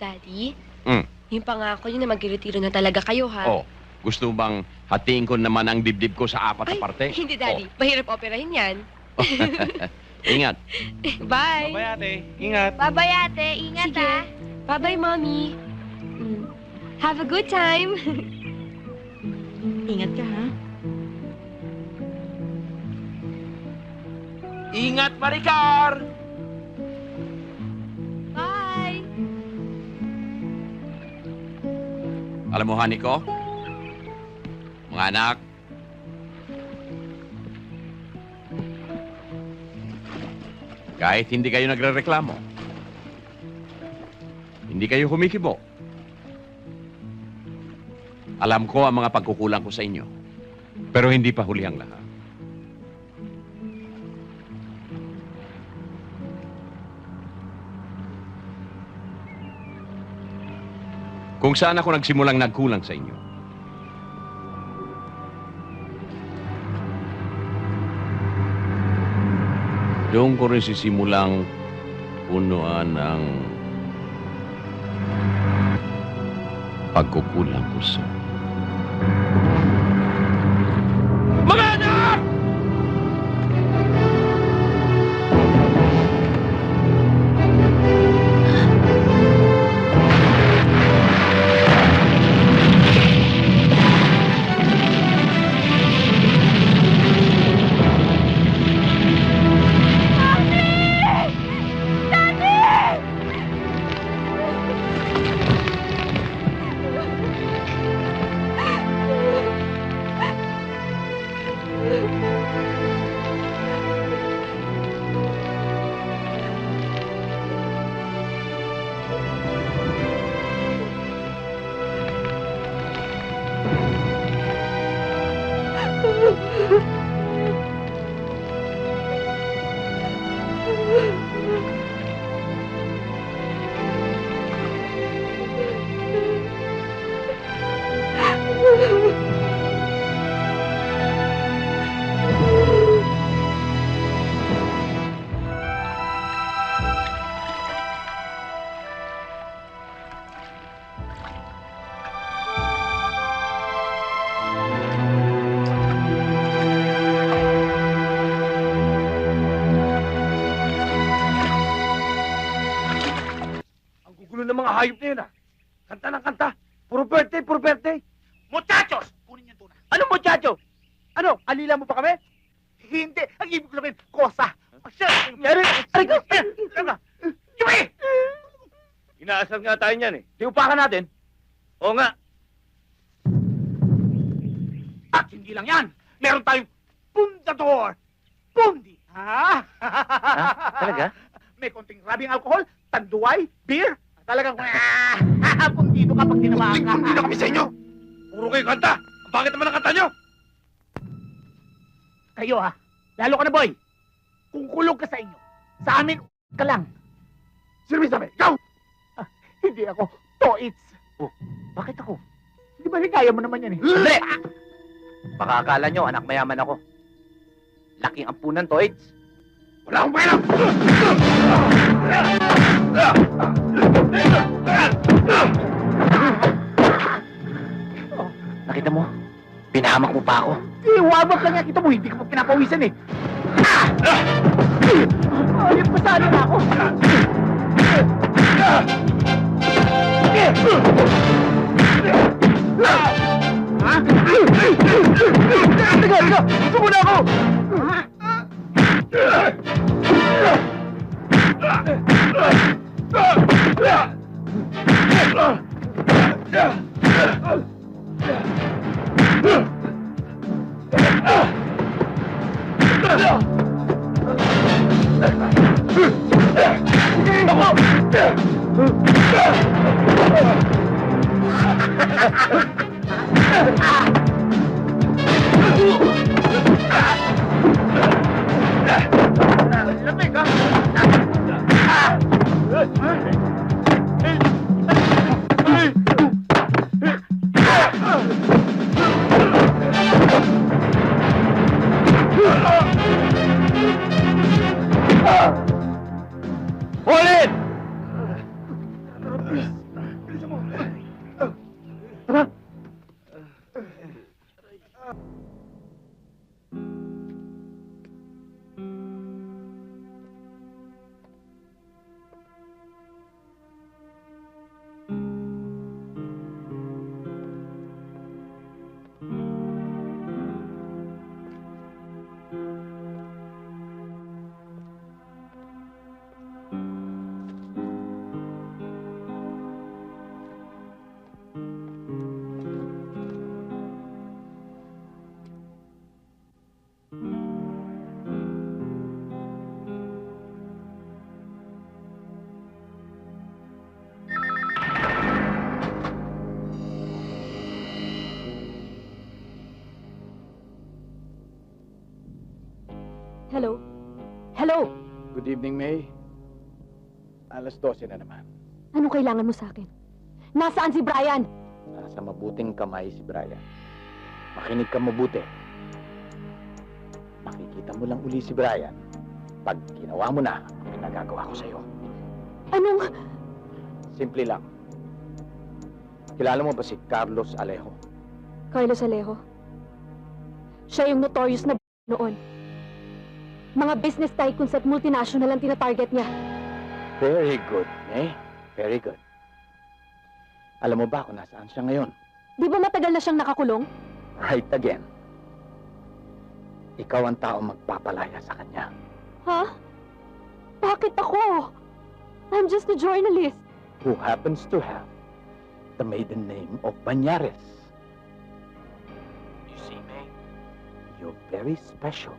Daddy? Mm. Yung pangako yun na magre-retiro na talaga kayo, ha? Oh, gusto mo bang hatiin ko naman ang dibdib ko sa apat Ay, na parte? hindi, Daddy. Mahirap operahin yan. Ingat. Bye! Ate. Ingat. Babay ate, ingat Sige. ah. Bye-bye, Mommy. Mm. Have a good time. Ingat ka, ha? Ingat, Maricar! Alam mo, honey ko? Mga anak, kahit hindi kayo nagre-reklamo, hindi kayo humikibo, alam ko ang mga pagkukulang ko sa inyo. Pero hindi pa huli ang lahat. Kung saan ako nagsimulang nagkulang sa inyo, doon ko rin sisimulang punuan ang pagkukulang ko sa... hayop na yun, ah. Kanta ng kanta. Puro birthday, puro birthday. Muchachos! Kunin yung tuna. Ano muchacho? Ano, alila mo pa kami? Hindi. Ang ibig ko sabihin, kosa. Asya, nangyari. Aray ko. Tama. Jumi! Inaasar nga tayo niyan eh. Di upakan natin. Oo nga. At hindi lang yan. Meron tayong pundador. Pundi. Ha? Talaga? May konting rabing alcohol, tanduay, beer. Talagang, ah, pundido ka pag ginawa ka. Pundido kami sa inyo. Puro kayo kanta. Bakit naman ang kanta nyo? Kayo ha. Lalo ka na, boy. Kung kulog ka sa inyo, sa amin, ka lang. Sino may sabi? Ikaw! Ah, hindi ako. Toits. Oh, bakit ako? Di ba higaya mo naman yan eh? Hindi! Baka akala nyo, anak mayaman ako. Laking ampunan, Toids. Wala akong pera! Nakita mo? Pinahamak mo pa ako. Eh, wabak lang yan. Kita mo, hindi ka pa pinapawisan eh. Ayun, pasado na ako. Ha? Teka, teka! Gusto mo na ako! Lamig, Good evening, May. Alas 12 na naman. Anong kailangan mo sa akin? Nasaan si Brian? Nasa mabuting kamay si Brian. Makinig ka mabuti. Makikita mo lang uli si Brian pag ginawa mo na ang pinagagawa ko sa'yo. Anong... Simple lang. Kilala mo ba si Carlos Alejo? Carlos Alejo. Siya yung notorious na noon. Mga business tycoons at multinational ang tinatarget niya. Very good, eh? Very good. Alam mo ba kung nasaan siya ngayon? Di ba matagal na siyang nakakulong? Right again. Ikaw ang tao magpapalaya sa kanya. Ha? Bakit ako? I'm just a journalist. who happens to have the maiden name of Banyares. You see, May? You're very special.